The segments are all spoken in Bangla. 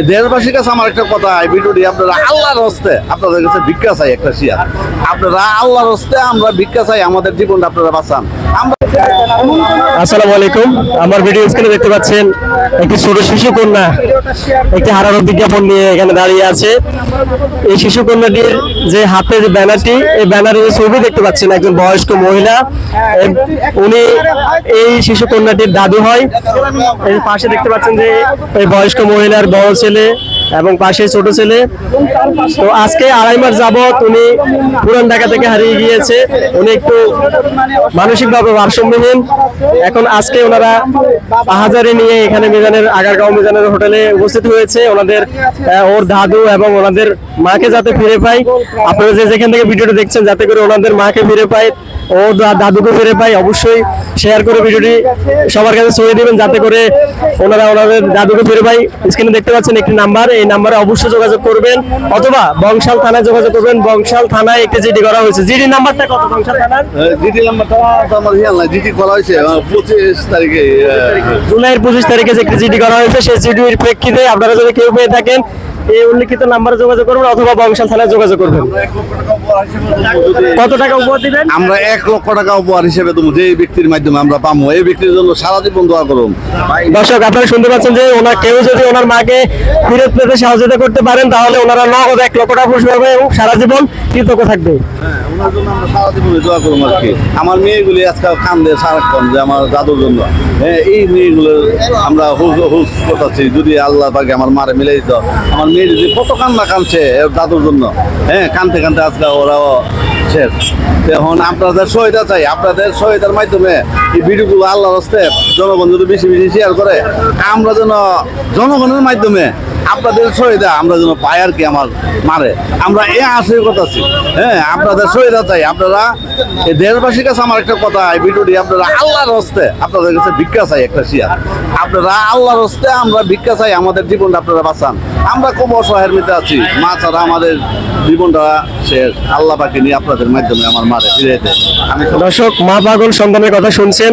দেশবাসীর কাছে আমার একটা কথা, এই ভিডিওটি আপনারা আল্লাহর হস্তে আপনাদের কাছে ভিক্ষা চাই একটা শেয়ার। আপনারা আল্লাহর হস্তে আমরা ভিক্ষা চাই, আমাদের জীবনটা আপনারা বাঁচান। আমরা আসসালামু আলাইকুম। আমার ভিডিও স্ক্রিনে দেখতে পাচ্ছেন একটি ছোট শিশু কন্যা একটি হারানোর বিজ্ঞাপন নিয়ে এখানে দাঁড়িয়ে আছে। এই শিশু কন্যাটির যে হাতের ব্যানারটি, এই ব্যানারের ছবি দেখতে পাচ্ছেন একজন বয়স্ক মহিলা। উনি এই শিশু কন্যাটির দাদু হয়। এর পাশে দেখতে পাচ্ছেন যে এই বয়স্ক মহিলার বড় ছেলে এবং পাশে ছোট ছেলে। তো আজকে আড়াই মাস যাবত উনি পুরান ঢাকা থেকে হারিয়ে গিয়েছে। উনি একটু মানসিকভাবে ভারসাম্যহীন। এখন আজকে ওনারা হাজারে নিয়ে এখানে মিজানের আগারগাঁও মিজানের হোটেলে উপস্থিত হয়েছে। ওনাদের ওর দাদু এবং ওনাদের মাকে যাতে ফিরে পাই আপনারা যে যেখান থেকে ভিডিওটা দেখছেন, যাতে করে ওনাদের মাকে ফিরে পাই ও দাদুকে ফিরে পাই অবশ্যই শেয়ার করে ভিডিওটি সবার কাছে ছড়িয়ে দেবেন যাতে করে ওনারা ওনাদের দাদুকে ফিরে পাই। স্ক্রিনে দেখতে পাচ্ছেন একটি নাম্বার এই নাম্বারে অবশ্যই যোগাযোগ করবেন অথবা বংশাল থানায় যোগাযোগ করবেন। বংশাল থানায় একটি জিডি করা হয়েছে। জিডি নাম্বারটা কত বংশাল থানার? জিটি নাম্বারটা আমার জিটি করা হয়েছে পঁচিশ তারিখে জুলাইয়ের পঁচিশ তারিখে যে একটি জিডি করা হয়েছে সেই জিডির প্রেক্ষিতে আপনারা যদি কেউ পেয়ে থাকেন এই উল্লিখিত নাম্বারে যোগাযোগ করবেন অথবা বংশাল থানায় যোগাযোগ করবেন। কত টাকা উপহার দিবেন? আমরা এক লক্ষ টাকা উপহার হিসেবে দেবো যে ব্যক্তির মাধ্যমে আমরা পাবো এই ব্যক্তির জন্য সারা জীবন দোয়া করুন। দর্শক আপনারা শুনতে পাচ্ছেন যে ওনার কেউ যদি ওনার মাকে ফিরে পেতে সহযোগিতা করতে পারেন তাহলে ওনারা নগদ এক লক্ষ টাকা পুরস্কার পাবে এবং সারা জীবন কৃতজ্ঞ থাকবে। হ্যাঁ, ওনার জন্য আমরা সারা জীবনে দোয়া করব আর কি। আমার মেয়েগুলি আজকাল কান্দে সারাক্ষণ যে আমার দাদুর জন্য। হ্যাঁ এই মেয়েগুলো আমরা হুস হুস করতেছি যদি আল্লাহ পাকে আমার মারে মিলে দিত। আমার মেয়ে যে কত কান্না কানছে দাদুর জন্য। হ্যাঁ কানতে কানতে আজকে ওরাও শেষ। এখন আপনাদের সহায়তা চাই, আপনাদের সহায়তার মাধ্যমে এই ভিডিওগুলো আল্লাহর হস্তে জনগণ যদি বেশি বেশি শেয়ার করে, আমরা যেন জনগণের মাধ্যমে আপনাদের সহায়তা আমরা যেন পাই আর কি আমার মারে। আমরা এ আশয় করতেছি। হ্যাঁ আপনাদের সহায়তা চাই। আপনারা এই দেশবাসীর কাছে আমার একটা কথা, এই ভিডিওটি আপনারা আল্লাহর হস্তে আপনাদের কাছে ভিক্ষা চাই একটা শেয়ার আপনারা আল্লাহর হস্তে আমরা ভিক্ষা চাই, আমাদের জীবনটা আপনারা বাঁচান। আমরা খুব অসহায়ের মধ্যে আছি। মা ছাড়া আমাদের জীবনটা শেষ। আল্লাহ পাকে নিয়ে আপনাদের মাধ্যমে আমার মারে ফিরে আমি দর্শক, মা পাগল সন্তানের কথা শুনছেন।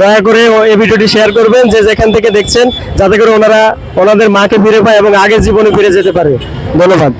দয়া করে ভিডিওটি শেয়ার করবেন, যে যেখান থেকে দেখছেন, যাতে করে ওনারা ওনাদের মাকে ফিরে পায় এবং আগের জীবনে ফিরে যেতে পারে। ধন্যবাদ।